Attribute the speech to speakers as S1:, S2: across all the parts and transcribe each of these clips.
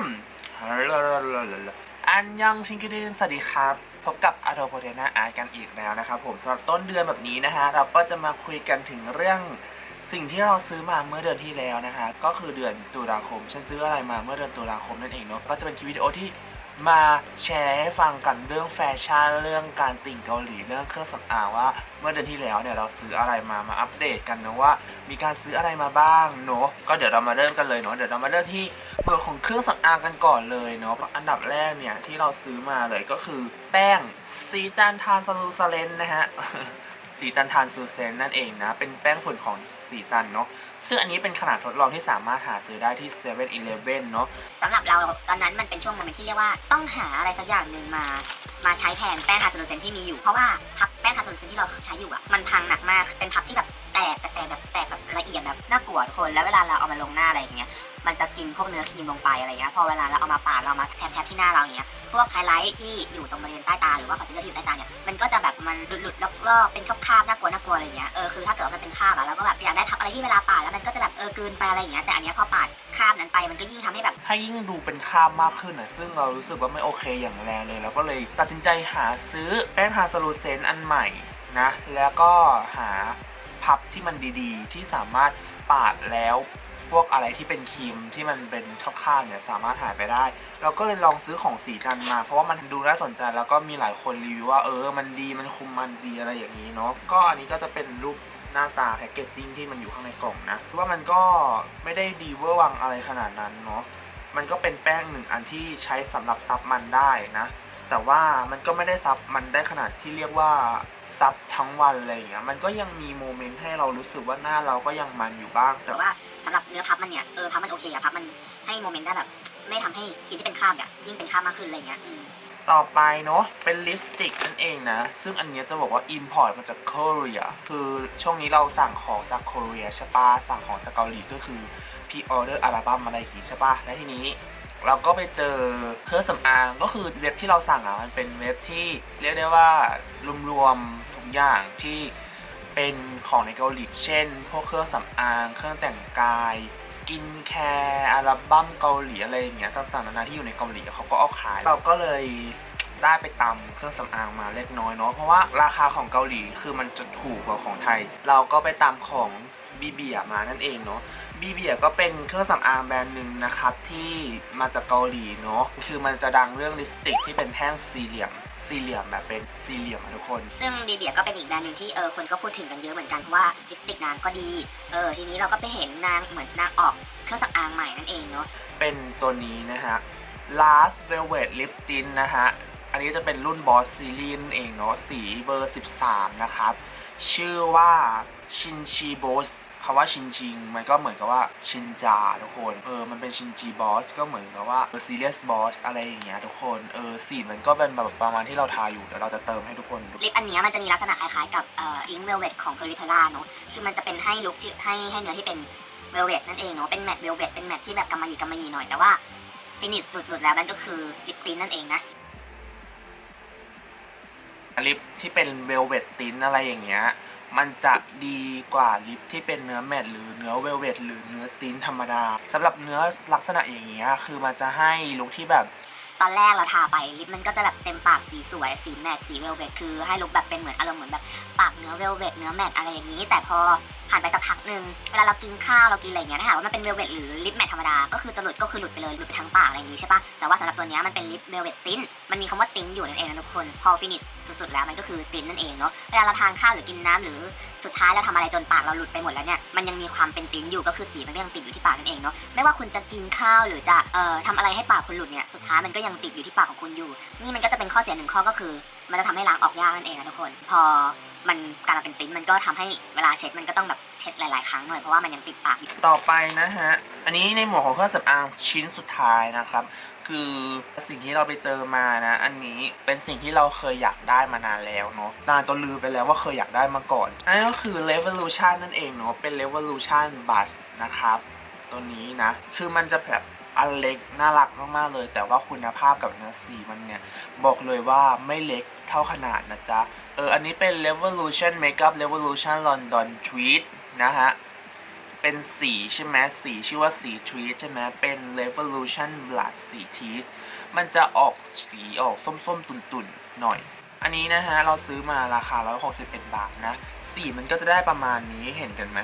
S1: มอันยองชิงกิดินสวัสดีครับ พบกับอาโดโพเทนาอาร์กันอีกแล้วนะครับผมสำหรับต้นเดือนแบบนี้นะฮะ เราก็จะมาคุยกันถึงเรื่องสิ่งที่เราซื้อมาเมื่อเดือนที่แล้วนะคะ ก็คือเดือนตุลาคม ฉันซื้ออะไรมาเมื่อเดือนตุลาคมนั่นเองเนาะก็จะเป็นคลิปวิดีโอที่ มาแชร์ให้ฟังกันเรื่องแฟชั่นเรื่องการติ่งเกาหลีเรื่องเครื่องสำอางว่า เมื่อเดือนที่แล้วเนี่ยเราซื้ออะไรมามาอัปเดตกันนะว่า มีการซื้ออะไรมาบ้างเนาะก็เดี๋ยวเรามาเริ่มกันเลยเนาะเดี๋ยวเรามาเริ่มที่เบอร์ของเครื่องสำอางกันก่อนเลยเนาะอันดับแรกเนี่ยที่เราซื้อมาเลยก็คือ แป้งซีจานทานสลูซาเลนนะฮะ สีตันทานซูเซนนั่นเองนะ เป็นแป้งฝุ่นของสีตันเนาะ ซึ่งอันนี้เป็นขนาดทดลองที่สามารถหาซื้อได้ที่7 e เ e ่ e อเนาะ
S2: สำหรับเราตอนนั้นมันเป็นช่วงโมเมนต์ที่เรียกว่าต้องหาอะไรสักอย่างหนึ่งมา มาใช้แทนแป้งทาสโลเซนที่มีอยู่ เพราะว่าพับแป้งทาสโลเซนที่เราใช้อยู่อะมันพังหนักมาก เป็นพับที่แบบแตกแต่แตกแบบแตกแบบละเอียดแบบน่ากลัวทุกคน แล้วเวลาเราเอามาลงหน้าอะไรอย่างเงี้ยมันจะกินพวกเนื้อครีมลงไปอะไรเงี้ย พอเวลาเราเอามาปาดเรามาแทบๆที่หน้าเราอย่างเงี้ย พวกไฮไลท์ที่อยู่ตรงบริเวณใต้ตาหรือว่าคอนซีลเลอร์ที่อยู่ใต้ตาเนี่ย มัน มันหลุดๆลอกๆเป็นคราบๆน่ากลัวน่ากลัวอะไรเงี้ยเออคือถ้าเกิดว่ามันเป็นคาบอะเราก็แบบอยากได้ทับอะไรที่เวลาปาดแล้วมันก็จะแบบเออกลืนไปอะไรอย่างเงี้ยแต่อันเนี้ยพอปาดคาบนั้นไปมันก็ยิ่งทำให้แบบ
S1: ให้ยิ่งดูเป็นคาบมากขึ้นนะซึ่งเรารู้สึกว่าไม่โอเคอย่างแรงเลยแล้วก็เลยตัดสินใจหาซื้อแป้งทาสลูเซนอันใหม่นะแล้วก็หาพับที่มันดีๆ ที่สามารถปาดแล้ว พวกอะไรที่เป็นครีมที่มันเป็นข้างๆเนี่ยสามารถหายไปได้ เราก็เลยลองซื้อของสีกันมา เพราะว่ามันดูน่าสนใจแล้วก็มีหลายคนรีวิวว่าเออ มันดีมันคุมมันดีอะไรอย่างนี้เนาะก็อันนี้ก็จะเป็นรูปหน้าตาแพคเกจจิ้งที่มันอยู่ข้างในกล่องนะคือว่ามันก็ไม่ได้ดีเวอร์วังอะไรขนาดนั้นเนาะมันก็เป็นแป้งหนึ่งอันที่ใช้สำหรับซับมันได้นะ แต่ว่ามันก็ไม่ได้ซับมันได้ขนาดที่เรียกว่าซับทั้งวันอะไรอย่างเงี้ยมันก็ยังมีโมเมนต์ให้เรารู้สึกว่าหน้าเราก็ยังมันอยู่บ้างแต่
S2: แต่ว่าสำหรับเนื้อพับมันเนี่ยเออพับมันโอเคอะพับมันให้โมเมนต์ได้แบบ ไม่ทำให้ครีมที่เป็นคราบเนี่ยยิ่งเป็นคราบมากขึ้นอะไรเงี้ยอืม
S1: ต่อไปเนาะเป็นลิปสติกนั่นเองนะ ซึ่งอันเนี้ยจะบอกว่า Import มาจากเกาหลีคือช่วงนี้เราสั่งของจากเกาหลีใช่ปะสั่งของจากเกาหลีก็คือพีออเดอร์อัลบั้มอะไรอย่างงี้ใช่ปะและทีนี้ เราก็ไปเจอเครื่องสำอางก็คือเว็บที่เราสั่งอะมันเป็นเว็บที่เรียกได้ว่ารวมๆทุกอย่างที่เป็นของในเกาหลีเช่น พวกเครื่องสำอาง เครื่องแต่งกาย สกินแคร์อัลบั้มเกาหลีอะไรอย่างเงี้ยต่างๆนานาที่อยู่ในเกาหลีเขาก็เอาขาย เราก็เลยได้ไปตำเครื่องสำอางมาเล็กน้อยเนาะเพราะว่าราคาของเกาหลีคือมันจะถูกกว่าของไทย เราก็ไปตามของบีเบียมานั่นเองเนาะ บีเบียก็เป็นเครื่องสำอางแบรนด์หนึ่งนะครับ ที่มาจากเกาหลีเนาะคือมันจะดังเรื่องลิปสติกที่เป็นแท่งสี่เหลี่ยมสี่เหลี่ยมแบบเป็นสี่เหลี่ยมอะทุกคน
S2: ซึ่งบีเบียก็เป็นอีกแบรนด์หนึ่งที่เออคนก็พูดถึงกันเยอะเหมือนกันเพราะว่าลิปสติกนางก็ดีเออทีนี้เราก็ไปเห็นนางเหมือนนางออกเครื่องสำอางใหม่นั่นเองเนาะ
S1: เป็นตัวนี้นะฮะ Last Velvet Lip Tint นะฮะ อันนี้จะเป็นรุ่น Boss Series นั่นเองเนาะสีเบอร์ 13 นะครับ ชื่อว่าชินชีบอส คำว่าชินจิงมันก็เหมือนกับว่าชินจาทุกคนเออมันเป็นชินจีบอสก็เหมือนกับว่า serious boss อะไรอย่างเงี้ยทุกคนเออสีมันก็เป็นแบบประมาณที่เราทาอยู่เดี๋ยวเราจะเติมให้ทุกคนดู
S2: ลิปอันเนี้ยมันจะมีลักษณะคล้ายๆกับเอ่ออิงเวลเวตของเพอริเพล่าเนาะคือมันจะเป็นให้ลุคที่ให้ให้เนื้อที่เป็นเวลเวตนั่นเองเนาะเป็นแมตต์เวลเวตเป็นแมตต์ที่แบบกำมะหยี่กำมะหยี่หน่อยแต่ว่าฟินิชสุดๆแล้วมันก็คือลิปตินนั่นเองนะ
S1: ลิปที่เป็นเวลเวตตินอะไรอย่างเงี้ย มันจะดีกว่าลิปที่เป็นเนื้อแมตต์หรือเนื้อเวลเวตหรือเนื้อตินธรรมดาสำหรับเนื้อลักษณะอย่างเงี้ยคือมันจะให้ลุคที่แบบ
S2: ตอนแรกเราทาไปลิปมันก็จะแบบเต็มปากสีสวยสีแมตต์สีเวลเวตคือให้ลุคแบบเป็นเหมือนอารมณ์เหมือนแบบปากเนื้อเวลเวตเนื้อแมตต์อะไรอย่างนี้ แต่พอ ผ่านไปสักพักหนึ่งเวลาเรากินข้าวเรากินอะไรอย่างเงี้ยถ้าหากว่ามันเป็นเวลเวตหรือลิปแมตต์ธรรมดา ก็คือจะหลุดก็คือหลุดไปเลยหลุดไปทั้งปากอะไรอย่างงี้ใช่ปะแต่ว่าสำหรับตัวเนี้ยมันเป็นลิปเวลเวตติ้นมันมีคำว่าติ้นอยู่นั่นเองนะทุกคน พอฟินิชสุดๆแล้วมันก็คือติ้นนั่นเองเนาะเวลาเราทานข้าวหรือกินน้ำหรือสุดท้ายเราทำอะไรจนปากเราหลุดไปหมดแล้วเนี่ยมันยังมีความเป็นติ้นอยู่ก็คือสีมันก็ยังติดอยู่ที่ปากนั่นเองเนาะไม่ว่าคุณจะกินข้าวหรือจะเอ่อทำอะไรให้ปากคุณหลุดเนี่ยสุดท้ายมันก็ยังติดอยู่ที่ปากของคุณอยู่ นี่มันก็จะเป็นข้อเสียหนึ่งข้อก็คือ มันจะทำให้ล้างออกยากนั่นเองนะทุกคน พอมันกลายเป็นติ้นมันก็ทำให้เวลาเช็ดมันก็ต้องแบบเช็ดหลาย ๆ ครั้งหน่อยเพราะว่ามันยังติดปากอยู่
S1: ต่อไปนะฮะ อันนี้ในหมวดของเครื่องสำอางชิ้นสุดท้ายนะครับ คือสิ่งที่เราไปเจอมานะ อันนี้เป็นสิ่งที่เราเคยอยากได้มานานแล้วเนาะนานจนลืมไปแล้วว่าเคยอยากได้มาก่อนอันนี้ก็คือ Revolution นั่นเองเนาะเป็น Revolution Bus นะครับ ตัวนี้นะ คือมันจะแบบ อันเล็กน่ารักมากๆเลย แต่ว่าคุณภาพกับเนื้อสีมันเนี่ย บอกเลยว่าไม่เล็กเท่าขนาดนะจ๊ะ เออ อันนี้เป็น Revolution Makeup Revolution London Tweed นะฮะ เป็นสีใช่ไหมสีชื่อว่าสีทรีใช่ไหมเป็น revolution blood สีทีสมันจะออกสีออกส้มๆ ตุ่นๆ หน่อยอันนี้นะฮะ เราซื้อมาราคา 161 บาทนะ สีมันก็จะได้ประมาณนี้เห็นกันไหม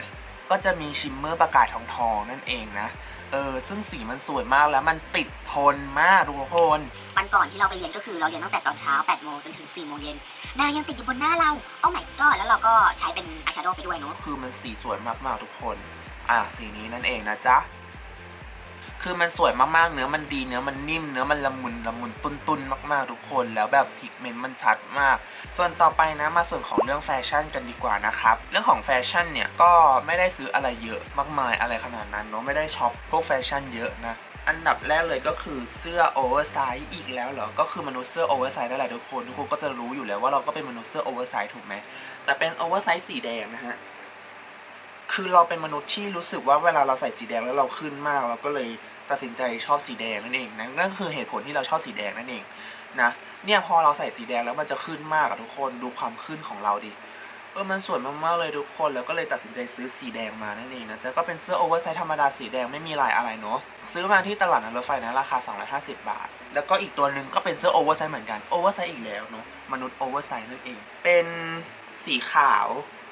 S1: ก็จะมีชิมเมอร์ประกายทองทองๆ นั่นเองนะ เออซึ่งสีมันสวยมากแล้วมันติดทนมากทุกคน
S2: วันก่อนที่เราไปเรียนก็คือเราเรียนตั้งแต่ตอนเช้า8โมงจนถึง4โมงเย็นนางยังติดอยู่บนหน้าเราโอ้ my god แล้วเราก็ใช้เป็นอายแชโดว์ไปด้วยเนาะ
S1: คือมันสีสวยมากๆทุกคน อะสีนี้นั่นเองนะจ๊ะ คือมันสวยมากๆ เนื้อมันดี เนื้อมันนิ่ม เนื้อมันละมุนละมุนตุ้นๆ มากๆ ทุกคน แล้วแบบพิกเมนต์มันชัดมาก ส่วนต่อไปนะมาส่วนของเรื่องแฟชั่นกันดีกว่านะครับ เรื่องของแฟชั่นเนี่ยก็ไม่ได้ซื้ออะไรเยอะมากมายอะไรขนาดนั้นเนาะ ไม่ได้ช็อปพวกแฟชั่นเยอะนะอันดับแรกเลยก็คือเสื้อโอเวอร์ไซส์อีกแล้วเหรอ ก็คือมนุษย์เสื้อโอเวอร์ไซส์นั่นแหละทุกคน ทุกคนก็จะรู้อยู่แล้วว่าเราก็เป็นมนุษย์เสื้อโอเวอร์ไซส์ถูกไหม แต่เป็นโอเวอร์ไซส์สีแดงนะฮะ คือเราเป็นมนุษย์ที่รู้สึกว่าเวลาเราใส่สีแดงแล้วเราขึ้นมาก เราก็เลยตัดสินใจชอบสีแดงนั่นเองนะนั่นก็คือเหตุผลที่เราชอบสีแดงนั่นเองนะเนี่ยพอเราใส่สีแดงแล้วมันจะขึ้นมากอะทุกคนดูความขึ้นของเราดิเออมันสวยมากๆเลยทุกคนแล้วก็เลยตัดสินใจซื้อสีแดงมานั่นเองนะแต่ก็เป็นเสื้อโอเวอร์ไซส์ธรรมดาสีแดงไม่มีลายอะไรเนาะซื้อมาที่ตลาดนัดรถไฟนะราคา 250 บาท แล้วก็อีกตัวหนึ่งก็เป็นเสื้อโอเวอร์ไซส์เหมือนกันโอเวอร์ไซส์อีกแล้วเนาะมนุษย์โอเวอร์ไซส์นั่นเอง เป็นสีขาว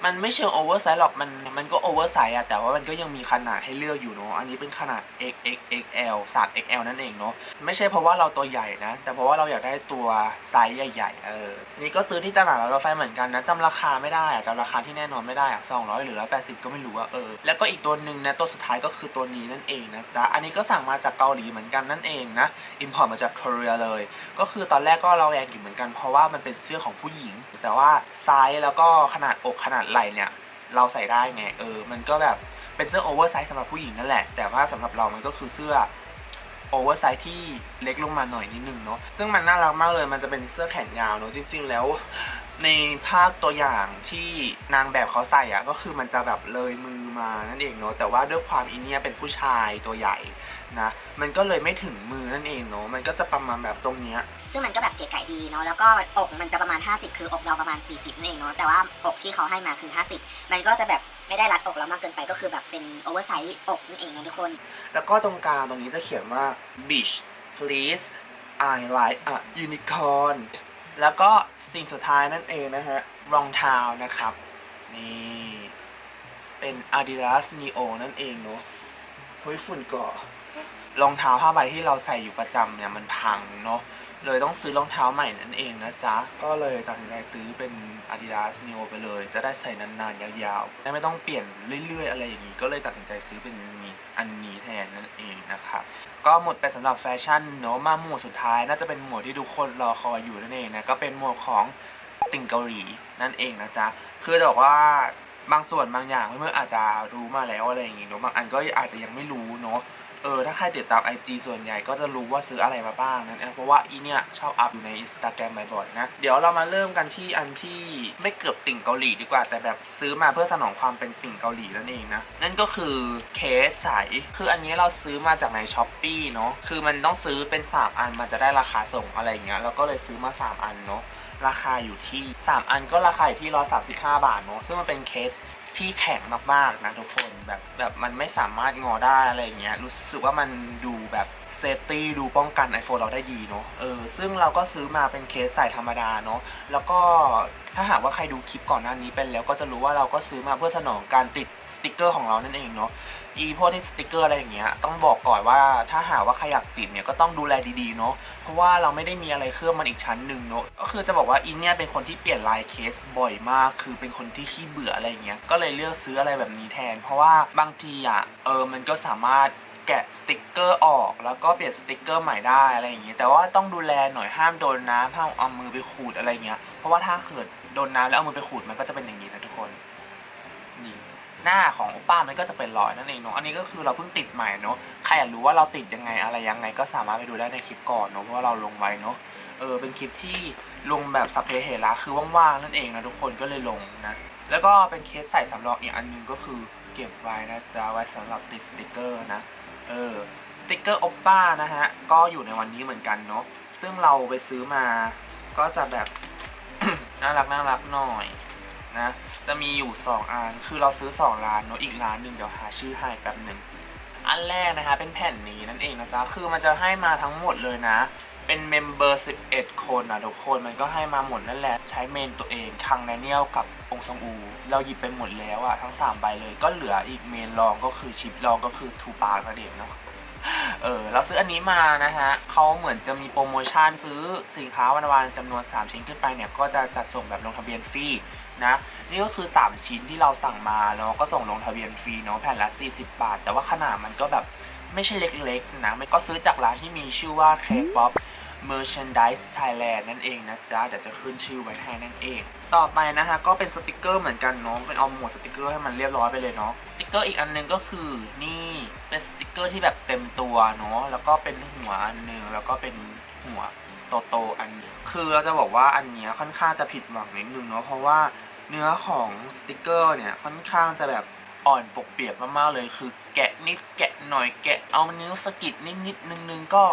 S1: มันไม่เชิงโอเวอร์ไซส์หรอกมันมันก็โอเวอร์ไซส์อะแต่ว่ามันก็ยังมีขนาดให้เลือกอยู่เนาะอันนี้เป็นขนาด XXXL 3 XL นั่นเองเนาะไม่ใช่เพราะว่าเราตัวใหญ่นะ แต่เพราะว่าเราอยากได้ตัวไซส์ใหญ่ๆเออนี่ก็ซื้อที่ตลาดรถไฟเหมือนกันนะจำราคาไม่ได้อะจำราคาที่แน่นอนไม่ได้อะ200 หรือ 180 ก็ไม่รู้อะเออแล้วก็อีกตัวหนึ่งนะตัวสุดท้ายก็คือตัวนี้นั่นเองนะจ๊ะอันนี้ก็สั่งมาจากเกาหลีเหมือนกันนั่นเองนะอินพอร์ตมาจากเกาหลีเลย ก็คือตอนแรกก็เราแยงอยู่เหมือนกัน เพราะว่ามันเป็นเสื้อของผู้หญิง แต่ว่าไซส์แล้วก็ขนาดอกขนาดไหล่เนี่ย เราใส่ได้ไงเออ มันก็แบบเป็นเสื้อโอเวอร์ไซส์สำหรับผู้หญิงนั่นแหละ แต่ว่าสำหรับเรามันก็คือเสื้อโอเวอร์ไซส์ที่เล็กลงมาหน่อยนิดนึงเนาะ ซึ่งมันน่ารักมากเลย มันจะเป็นเสื้อแขนยาวเนาะ จริง ๆ แล้ว ในภาพตัวอย่างที่นางแบบเขาใส่อะก็คือมันจะแบบเลยมือมานั่นเองเนาะ แต่ว่าด้วยความอินเนียเป็นผู้ชายตัวใหญ่ นะ มันก็เลยไม่ถึงมือนั่นเองเนาะมันก็จะประมาณแบบตรงเนี้ย
S2: ซึ่งมันก็แบบเก๋ไก่ดีเนาะแล้วก็อกมันจะประมาณ 50 คืออกเราประมาณ 40นั่นเองเนาะแต่ว่าอกที่เขาให้มาคือ 50 มันก็จะแบบไม่ได้รัดอกเรามากเกินไปก็คือแบบเป็นโอเวอร์ไซส์อกนั่นเองนะทุกคน
S1: แล้วก็ตรงกลางตรงนี้จะเขียนว่า beach please I like a unicorn แล้วก็สิ่งสุดท้ายนั่นเองนะฮะรองเท้านะครับ นี่เป็น Adidas Neo นั่นเองเนาะเฮ้ยฝุ่นก่อ รองเท้าผ้าใบที่เราใส่อยู่ประจำเนี่ยมันพังเนาะเลยต้องซื้อรองเท้าใหม่นั่นเองนะจ๊ะ ก็เลยตัดสินใจซื้อเป็น Adidas Neo ไปเลย จะได้ใส่นานๆ ยาวๆได้ไม่ต้องเปลี่ยนเรื่อยๆ อะไรอย่างนี้ ก็เลยตัดสินใจซื้อเป็นมีอันนี้แทนนั่นเองนะครับก็หมดไปสำหรับแฟชั่นเนาะมาหมวดสุดท้าย น่าจะเป็นหมวดที่ทุกคนรอคอยอยู่นั่นเองนะก็เป็นหมวดของติ่งเกาหลีนั่นเองนะจ๊ะคือบอกว่าบางส่วนบางอย่างเพื่อนๆอาจจะรู้มาแล้วอะไรอย่างงี้เนาะบางอันก็อาจจะยังไม่รู้เนาะ เออถ้าใครติดตาม IG ส่วนใหญ่ก็จะรู้ว่าซื้ออะไรมาบ้างนั่นเองเพราะว่าอีเนี่ยชอบอัพอยู่ใน Instagram บ่อยๆนะ เดี๋ยวเรามาเริ่มกันที่อันที่ไม่เกือบติ่งเกาหลีดีกว่า แต่แบบซื้อมาเพื่อสนองความเป็นติ่งเกาหลีนั่นเองนะ นั่นก็คือเคสใส คืออันนี้เราซื้อมาจากในช้อปปี้เนาะ คือมันต้องซื้อเป็น 3 อันมันจะได้ราคาส่งอะไรอย่างเงี้ยเราก็เลยซื้อมา 3 อันเนาะราคาอยู่ที่ 3 อันก็ราคาอยู่ที่135 บาทเนาะซึ่งมันเป็นเคส ที่แข็งมากๆนะทุกคนแบบแบบมันไม่สามารถงอได้อะไรเงี้ยรู้สึกว่ามันดูแบบเซฟตี้ดูป้องกัน iPhone เราได้ดีเนาะเออซึ่งเราก็ซื้อมาเป็นเคสใส่ธรรมดาเนาะแล้วก็ถ้าหากว่าใครดูคลิปก่อนหน้านี้เป็นแล้วก็จะรู้ว่าเราก็ซื้อมาเพื่อสนองการติดสติกเกอร์ของเรานั่นเองเนาะ อีพวกที่สติกเกอร์อะไรอย่างเงี้ยต้องบอกก่อนว่าถ้าหากว่าใครอยากติดเนี่ยก็ต้องดูแลดีๆเนาะเพราะว่าเราไม่ได้มีอะไรเคลือบมันอีกชั้นหนึ่งเนอะก็คือจะบอกว่าอินเนี่ยเป็นคนที่เปลี่ยนลายเคสบ่อยมาก คือเป็นคนที่ขี้เบื่ออะไรอย่างเงี้ยก็เลยเลือกซื้ออะไรแบบนี้แทน เพราะว่าบางทีอะเออมันก็สามารถแกะสติกเกอร์ออกแล้วก็เปลี่ยนสติกเกอร์ใหม่ได้อะไรอย่างเงี้ยแต่ว่าต้องดูแลหน่อยห้ามโดนน้ำห้ามเอามือไปขูดอะไรเงี้ยเพราะว่าถ้าเกิดโดนน้ำแล้วเอามือไปขูดมันก็จะเป็นอย่างนี้นะทุกคน หน้าของโอป้ามันก็จะเป็นรอยนั่นเองเนาะอันนี้ก็คือเราเพิ่งติดใหม่เนาะใครอยากรู้ว่าเราติดยังไงอะไรยังไง ก็สามารถไปดูได้ในคลิปก่อนเนาะเพราะว่าเราลงไว้เนาะเออเป็นคลิปที่ลงแบบสัพเพเหระคือว่างๆนั่นเองนะทุกคนก็เลยลงนะแล้วก็เป็นเคสใส่สำรองอีกอันหนึงก็คือเก็บไว้นะจ๊ะไว้สำหรับติดสติกเกอร์นะเออสติกเกอร์โอป้านะฮะก็อยู่ในวันนี้เหมือนกันเนาะซึ่งเราไปซื้อมาก็จะแบบน่ารักน่ารักหน่อย นะ จะมีอยู่ 2อันคือเราซื้อ 2 ร้านเนาะอีกร้านหนึ่งเดี๋ยวหาชื่อให้แป๊บหนึ่งอันแรกนะคะเป็นแผ่นนี้นั่นเองนะจ๊ะคือมันจะให้มาทั้งหมดเลยนะ เป็นเมมเบอร์ 11 คนนะทุกคนมันก็ให้มาหมดนั่นแหละใช้เมนตัวเองคังแดเนียลกับองซองอู เราหยิบไปหมดแล้วอะทั้ง 3 ใบเลยก็เหลืออีกเมนรองก็คือชิปรองก็คือทูปาร์นั่นเองเนาะเออเราซื้ออันนี้มานะฮะเขาเหมือนจะมีโปรโมชั่นซื้อสินค้าวันวานจำนวน 3 ชิ้นขึ้นไปเนี่ย ก็จะจัดส่งแบบลงทะเบียนฟรี นะ นี่ก็คือ 3 ชิ้นที่เราสั่งมาเนาะก็ส่งลงทะเบียนฟรีเนาะแผ่นละ 40 บาท แต่ว่าขนาดมันก็แบบไม่ใช่เล็กๆนะมันก็ซื้อจากร้านที่มีชื่อว่า K-pop Merchandise Thailand นั่นเองนะจ๊ะ เดี๋ยวจะขึ้นชื่อไว้ให้นั่นเอง ต่อไปนะฮะ ก็เป็นสติกเกอร์เหมือนกันเนาะเป็นเอาหมวดสติกเกอร์ให้มันเรียบร้อยไปเลยเนาะสติกเกอร์อีกอันหนึงก็คือนี่เป็นสติกเกอร์ที่แบบเต็มตัวเนาะแล้วก็เป็นหัวอันหนึงแล้วก็เป็นหัวโตๆอัน คือเราจะบอกว่าอันเนี้ยค่อนข้างจะผิดหวังนิดนึงเนาะเพราะว่า เนื้อของสติกเกอร์เนี่ยค่อนข้างจะแบบอ่อนปกเปียกมากๆเลย คือแกะนิดแกะหน่อยแกะเอานิ้วสกิดนิดนิดนึงนึงๆก็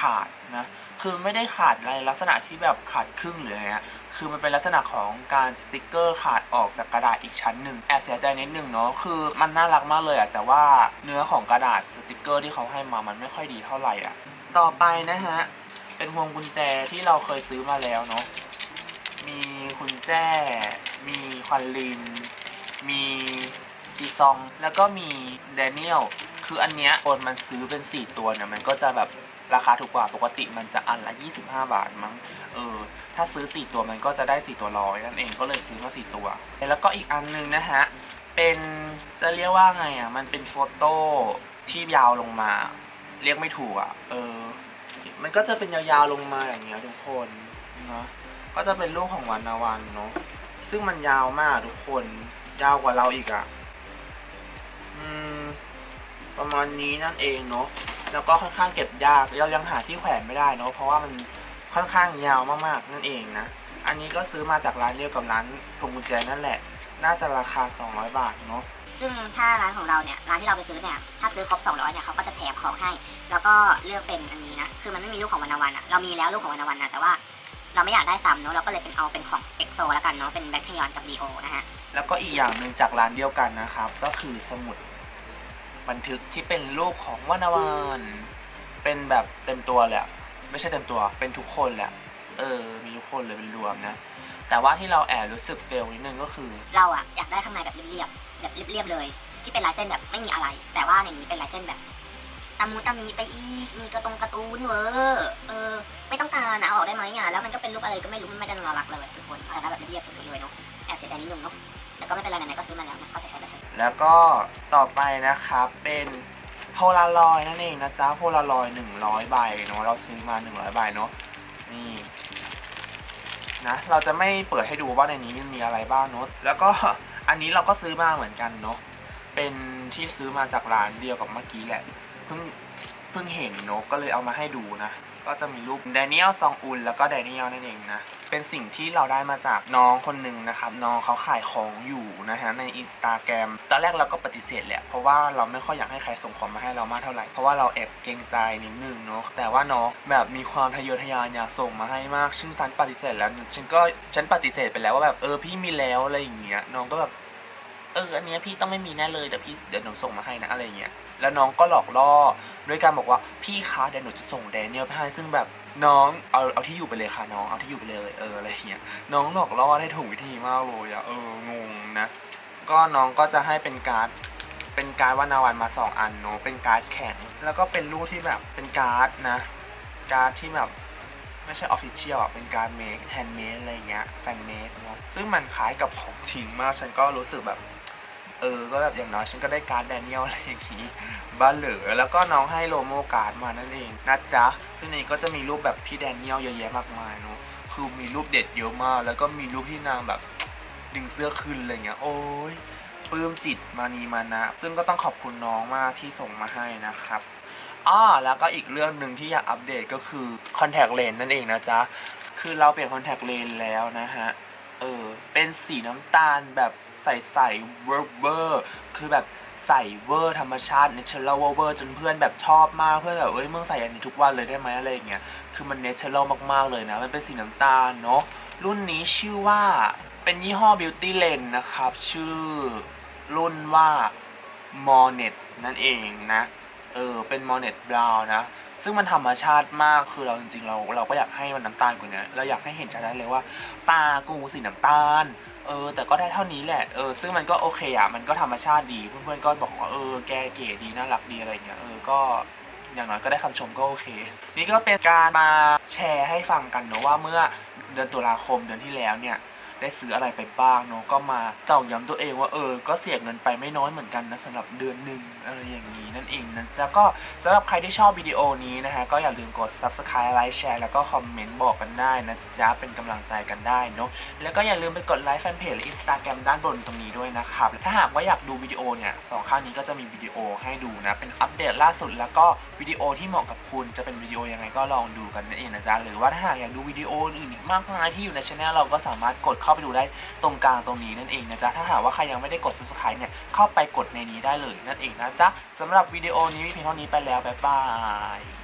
S1: ขาดนะ คือไม่ได้ขาดในลักษณะที่แบบขาดครึ่งหรืออะไรเงี้ยคือมันเป็นลักษณะของการสติกเกอร์ขาดออกจากกระดาษอีกชั้นหนึ่งแอบเสียใจนิดนึงเนาะคือมันน่ารักมากเลยอะแต่ว่าเนื้อของกระดาษสติกเกอร์ที่เขาให้มามันไม่ค่อยดีเท่าไหร่อะต่อไปนะฮะเป็นพวงกุญแจที่เราเคยซื้อมาแล้วเนาะมีคุณแจ มีควันลิน มีจีซอง แล้วก็มีแดเนียล คืออันเนี้ยคนมันซื้อเป็น 4 ตัวเนี่ย มันก็จะแบบราคาถูกกว่าปกติมันจะอันละ 25 บาทมั้ง เออ ถ้าซื้อ 4 ตัวมันก็จะได้ 4 ตัวร้อยนั่นเองก็เลยซื้อมา4ตัว แล้วก็อีกอันนึงนะฮะ เป็นจะเรียกว่าไงอะ มันเป็นโฟโต้ที่ยาวลงมา เรียกไม่ถูกอะ เออ มันก็จะเป็นยาวๆลงมาอย่างเงี้ยทุกคนเนาะก็จะเป็นรูปของวันนาวันเนาะ ซึ่งมันยาวมากทุกคน ยาวกว่าเราอีกอะ่ะประมาณนี้นั่นเองเนาะ แล้วก็ค่อนข้างเก็บยาก เรายังหาที่แขวนไม่ได้เนาะ เพราะว่ามันค่อนข้างยาวมากๆนั่นเองนะ อันนี้ก็ซื้อมาจากร้านเดียวกับร้านพวงกุญแจนั่นแหละ น่าจะราคา 200 บาทเนาะ
S2: ซึ่งถ้าร้านของเราเนี่ย ร้านที่เราไปซื้อเนี่ย ถ้าซื้อครบ 200เนี่ยเขาก็จะแถมของให้ แล้วก็เลือกเป็นอันนี้นะ คือมันไม่มีลูกของวรรณวันอะเรามีแล้วลูกของวรรณวันนะแต่ว่า เราไม่อยากได้ซ้ำเนาะเราก็เลยเป็นเอาเป็นของเอ็กโซแล้วกันเนาะเป็นแบคทียอนกับดีโอนะฮะ
S1: แล้วก็อีกอย่างหนึ่งจากร้านเดียวกันนะครับ ก็คือสมุดบันทึกที่เป็นรูปของวรรณวันเป็นแบบเต็มตัวเลยอะไม่ใช่เต็มตัวเป็นทุกคนแหละเออ มีทุกคนเลยเป็นรวมนะ แต่ว่าที่เราแอบรู้สึกเฟลนิดนึงก็คือ
S2: เราอะอยากได้ข้างในแบบเรียบๆแบบเรียบๆเลย ที่เป็นลายเส้นแบบไม่มีอะไร แต่ว่าในนี้เป็นลายเส้นแบบ ตามูตามีไปอีก มีกระตรงการ์ตูนเวอร์เออ ไม่ต้องการนะอาออกได้ไหมอะ แล้วมันก็เป็นรูปอะไรก็ไม่รู้ มันไม่ได้น่ารักเลยทุกคนเอาแบบเรียบๆสุดๆเลยเนาะ แอบเสียใจนิดนึงเนาะ แต่ก็ไม่เป็นไรไหนๆก็ซื้อมาแล้วนะก็ใช้ใช้ไปเถอะ
S1: แล้วก็ต่อไปนะครับเป็นโพลารอยนั่นเองนะจ๊ะโพลารอยหนึ่งร้อยใบเนาะเราซื้อมาหนึ่งร้อยใบเนาะนี่นะเราจะไม่เปิดให้ดูว่าในนี้มีอะไรบ้างเนาะแล้วก็อันนี้เราก็ซื้อมาเหมือนกันเนาะเป็นที่ซื้อมาจากร้านเดียวกับเมื่อกี้แหละ เพิ่งเพิ่งเห็นนาะก็เลยเอามาให้ดูนะ ก็จะมีรูปแดเนียลซองอุนแล้วก็แดเนียลนั่นเองนะ เป็นสิ่งที่เราได้มาจากน้องคนหนึ่งนะครับ น้องเขาขายของอยู่นะฮะในอินสตาแกรมตอนแรกเราก็ปฏิเสธแหละ เพราะว่าเราไม่ค่อยอยากให้ใครส่งของมาให้เรามากเท่าไหร่ เพราะว่าเราแอบเกรงใจนิดนึงเนาะ แต่ว่าน้องแบบมีความทะเยอทะยานอยากส่งมาให้มากซึ่งฉันปฏิเสธแล้ว ฉันก็ฉันปฏิเสธไปแล้วว่าแบบเออพี่มีแล้วอะไรอย่างเงี้ย น้องก็แบบ เอออันเนี้ยพี่ต้องไม่มีแน่เลยเดี๋ยวพี่เดี๋ยวหนูส่งมาให้นะอะไรเงี้ยแล้วน้องก็หลอกล่อด้วยการบอกว่าพี่คะเดี๋ยวหนูจะส่งแดเนียลไปให้ซึ่งแบบน้องเอาเอาที่อยู่ไปเลยค่ะน้องเอาที่อยู่ไปเลยเอออะไรเงี้ยน้องหลอกล่อได้ถูกวิธีมากเลยอะเอองงนะ ก็น้องก็จะให้เป็นการ์ดเป็นการ์ดวานาวันมาสองอันเนาะเป็นการ์ดแข็งแล้วก็เป็นรูปที่แบบเป็นการ์ดนะ การ์ดที่แบบไม่ใช่ออฟฟิเชียลอะเป็นการ์ดเมคแฮนด์เมดอะไรเงี้ยแฟนเมดเนาะซึ่งมันคล้ายกับของจริงมาก ฉันก็รู้สึกแบบ เออ ก็แบบอย่างน้อยฉันก็ได้การ์ดแดเนียลอะไรอย่างงี้บ้าเหลือแล้วก็น้องให้โลโมการ์ดมานั่นเองนะจ๊ะซึ่นี้ก็จะมีรูปแบบพี่แดเนียลเยอะแยะมากมายเนาะคือมีรูปเด็ดเยอะมาก แล้วก็มีรูปที่นางแบบดึงเสื้อขึ้นอะไรเงี้ยโอ้ยปลื้มจิตมานีมานะ ซึ่งก็ต้องขอบคุณน้องมากที่ส่งมาให้นะครับอ้อแล้วก็อีกเรื่องหนึ่งที่อยากอัปเดตก็คือคอนแทคเลนนั่นเองนะจ๊ะ คือเราเปลี่ยนคอนแทคเลนแล้วนะฮะ เออ เป็นสีน้ำตาลแบบใสๆเวอร์เวอร์ คือแบบใส่เวอร์ธรรมชาติเนเชอรัลเวอร์จนเพื่อนแบบชอบมากเพื่อนแบบเอ้ยมึงใส่อันนี้ทุกวันเลยได้ไหมอะไรอย่างเงี้ย คือมันเนเชอรัลมากๆเลยนะ มันเป็นสีน้ำตาลเนาะ รุ่นนี้ชื่อว่าเป็นยี่ห้อ Beauty Lens นะครับ ชื่อรุ่นว่า m o n e t นั่นเองนะ เออ เป็น m o n e t Brown นะ ซึ่งมันธรรมชาติมากคือเราจริงๆ เราเราก็อยากให้มันน้ำตาลกว่านี้เราอยากให้เห็นชัดได้เลยว่า ตากูสีน้ำตาลเออแต่ก็ได้เท่านี้แหละเออซึ่งมันก็โอเคอะมันก็ธรรมชาติดีเพื่อนๆก็บอกว่าเออแกเก๋ดีน่ารักดีอะไรเงี้ยเออก็อย่างน้อยก็ได้คำชมก็โอเค นี่ก็เป็นการมาแชร์ให้ฟังกันเนอะว่าเมื่อเดือนตุลาคมเดือนที่แล้วเนี่ย ได้ซื้ออะไรไปบ้างเนอะก็มาเตอกย้ำตัวเองว่าเออ ก็เสียเงินไปไม่น้อยเหมือนกันนะสำหรับเดือนหนึ่งอะไรอย่างนี้นั่นเองนะจ๊ะก็สำหรับใครที่ชอบวิดีโอนี้นะฮะก็อย่าลืมกด subscribe ไลค์แชร์แล้วก็คอมเมนต์บอกกันได้นะจ๊ะเป็นกำลังใจกันได้เนอะแล้วก็อย่าลืมไปกดไลค์แฟนเพจและ Instagram ด้านบนตรงนี้ด้วยนะครับถ้าหากว่าอยากดูวิดีโอเนี่ยสองข้างนี้ก็จะมีวิดีโอให้ดูนะเป็นอัปเดตล่าสุด แล้วก็วิดีโอที่เหมาะกับคุณจะเป็นวิดีโอยังไงก็ลองดูกันนั่นเองนะจ๊ะหรือว่าถ้าหากอยากดูวิดีโออื่นอีกมากมายที่อยู่ในช anel เราก็สามารถกดเข้าไปดูได้ตรงกลางตรงนี้นั่นเองนะจ๊ะถ้าหากว่าใครยังไม่ได้กด subscribe เนี่ยเข้าไปกดในนี้ได้เลยนั่นเองนะจ๊ะสำหรับวิดีโอนี้มีเพียงเท่านี้ไปแล้วบ๊ายบาย